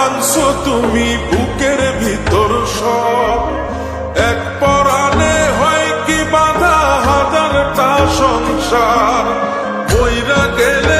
ভাঙছো তুমি বুকের ভিতর সব। এক পরাণে হয় কি বাধা হাজারটা সংসার। বইরা গেলে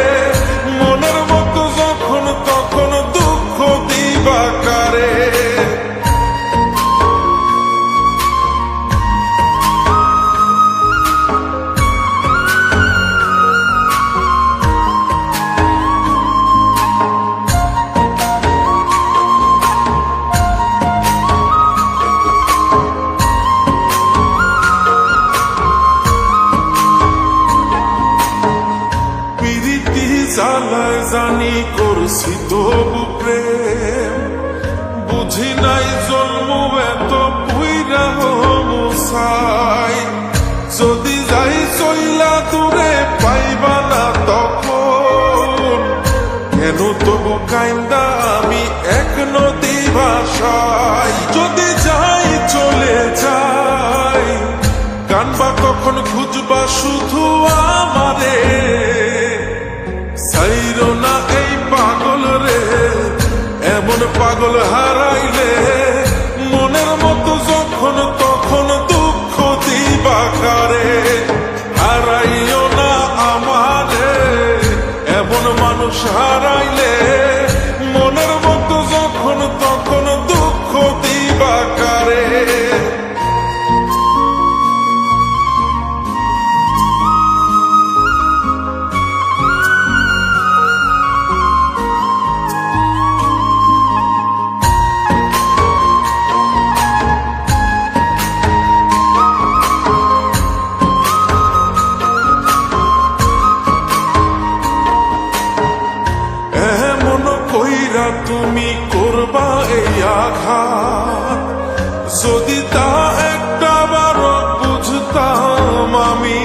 তা একটা বারো বুঝতাম আমি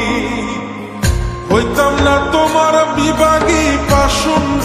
হইতাম না তোমার বিভাগী পাশুন্ড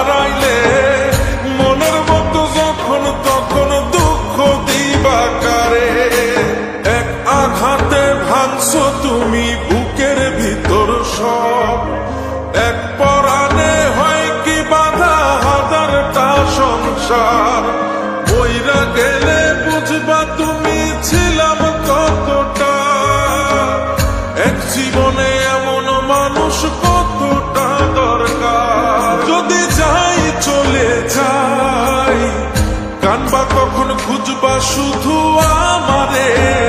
শুধু আমাদের।